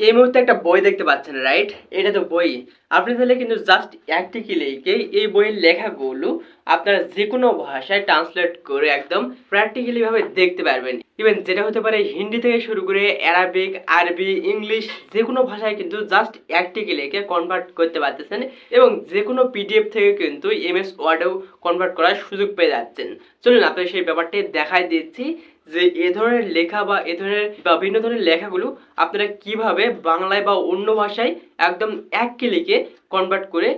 এই মুহূর্তে একটা বই দেখতে পাচ্ছেন রাইট এটা তো বই। আপনি তাহলে কিন্তু জাস্ট একটি ক্লিকে এই বইয়ের লেখাগুলো আপনারা যে কোনো ভাষায় ট্রান্সলেট করে একদম প্র্যাকটিক্যালি ভাবে দেখতে পারবেন। ইভেন যেটা হতে পারে হিন্দি থেকে শুরু করে অ্যারাবিক আরবি ইংলিশ যে কোনো ভাষায় কিন্তু জাস্ট একটি ক্লিকে কনভার্ট করতে পারতেছেন এবং যে কোনো পিডিএফ থেকে কিন্তু এমএস ওয়ার্ডেও কনভার্ট করার সুযোগ পেয়ে যাচ্ছেন। চলুন আপনাদের সেই ব্যাপারটি দেখাই দিচ্ছি। যে এ ধরনের লেখা বা এ ধরনের বা ভিন্ন ধরনের লেখাগুলো আপনারা কীভাবে বাংলায় বা অন্য ভাষায় একদম এক ক্লিকে কনভার্ট করে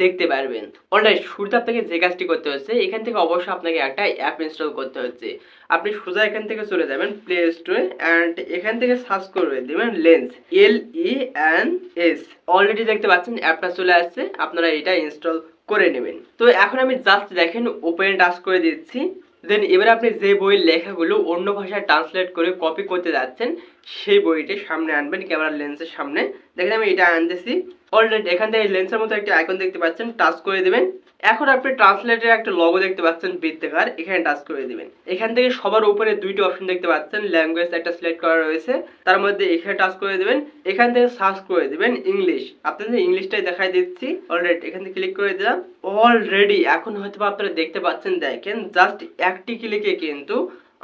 দেখতে পারবেন। অনলাইন শুরুতে আপনাকে যে কাজটি করতে হচ্ছে, এখান থেকে অবশ্যই আপনাকে একটা অ্যাপ ইনস্টল করতে হচ্ছে। আপনি সোজা এখান থেকে চলে যাবেন প্লে স্টোরে অ্যান্ড এখান থেকে সার্চ করে দেবেন lens L E N S already দেখতে পাচ্ছেন অ্যাপটা চলে আসছে, আপনারা এটা ইনস্টল করে নেবেন। তো এখন আমি জাস্ট দেখেন ওপেন টাচ করে দিচ্ছি। দেন এবার আপনি যে বইয়ের লেখাগুলো অন্য ভাষায় ট্রান্সলেট করে কপি করতে যাচ্ছেন, সেই বইটি সামনে আনবেন ক্যামেরার লেন্সের সামনে। দেখেন আমি এটা আনতেছি। অলরেডি এখান থেকে লেন্সের মতো একটা আইকন দেখতে পাচ্ছেন টাচ করে দেবেন। এখন আপনি ট্রান্সলেটের একটা লগো দেখতে পাচ্ছেন বৃত্তাকার, এখানে টাচ করে দিবেন। এখান থেকে সবার উপরে দুইটি অপশন দেখতে পাচ্ছেন ল্যাঙ্গুয়েজ একটা সিলেক্ট করা রয়েছে, তার মধ্যে এখানে টাচ করে দিবেন, এখান থেকে সার্চ করে দিবেন ইংলিশ আপনাদের ইংলিশটাই দেখাই দিচ্ছি অলরেডি এখান থেকে ক্লিক করে দিলাম অলরেডি এখন হয়তো আপনারা দেখতে পাচ্ছেন, দেখেন জাস্ট একটি ক্লিকে কিন্তু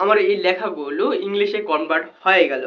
আমার এই লেখাগুলো ইংলিশে কনভার্ট হয়ে গেল,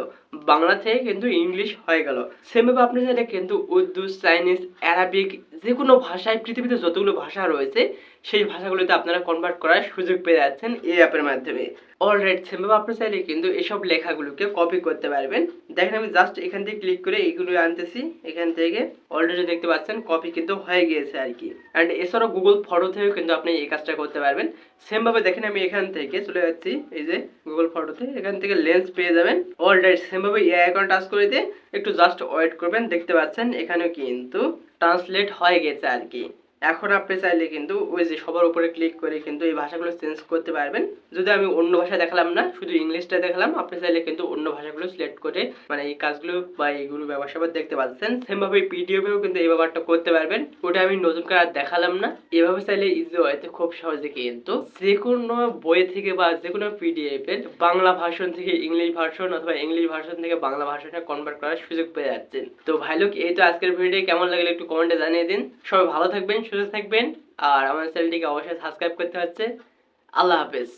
বাংলা থেকে কিন্তু ইংলিশ হয়ে গেল। সেমভাবে আপনি চাইলে কিন্তু উর্দু চাইনিজ অ্যারাবিক যে কোনো ভাষায়, পৃথিবীতে যতগুলো ভাষা রয়েছে, সেই ভাষাগুলোতে আপনারা কনভার্ট করার সুযোগ পেয়ে যাচ্ছেন এই অ্যাপের মাধ্যমে। অলরাইট সেমভাবে আপনি চাইলে কিন্তু এসব লেখাগুলোকে কপি করতে পারবেন। দেখেন, আমি জাস্ট এখান থেকে ক্লিক করে এইগুলো আনতেছি। এখান থেকে অলরেডি দেখতে পাচ্ছেন কপি কিন্তু হয়ে গিয়েছে আর কি। অ্যান্ড এছাড়াও গুগল ফটো থেকেও কিন্তু আপনি এই কাজটা করতে পারবেন। সেমভাবে দেখেন, আমি এখান থেকে চলে যাচ্ছি, এই যে গুগল ফটোতে এখান থেকে লেন্স পেয়ে যাবেন। অলরাইট সেমভাবে এই আইকন টাচ করে দিয়ে একটু জাস্ট ওয়েট করবেন দেখতে পাচ্ছেন এখানেও কিন্তু ট্রান্সলেট হয়ে গেছে আর কি। এখন আপনি চাইলে কিন্তু ওই যে সবার উপরে ক্লিক করে কিন্তু এই ভাষাগুলো চেঞ্জ করতে পারবেন। যদি আমি অন্য ভাষা দেখালাম না, শুধু ইংলিশটা দেখালাম, আপনি চাইলে কিন্তু অন্য ভাষাগুলো সিলেক্ট করে মানে এই কাজগুলো বা এইগুলো ব্যবসা দেখতে পাচ্ছেন। সেমভাবে পিডিএফেও কিন্তু এই ব্যাপারটা করতে পারবেন। ওটা আমি নতুন করে আর দেখালাম না। এভাবে চাইলে ইজি হয়তো খুব সহজে কিন্তু যে কোনো বই থেকে বা যে কোনো পিডিএফ এর বাংলা ভার্সন থেকে ইংলিশ ভার্সন অথবা ইংলিশ ভার্সন থেকে বাংলা ভার্সনে কনভার্ট করার সুযোগ পেয়ে যাচ্ছেন। তো ভাই লোক এই তো আজকের ভিডিও কেমন লাগলে একটু কমেন্টে জানিয়ে দিন। সবাই ভালো থাকবেন সুস্থ থাকবেন আর আমার চ্যানেলটিকে অবশ্যই সাবস্ক্রাইব করতে হচ্ছে। আল্লাহ হাফেজ।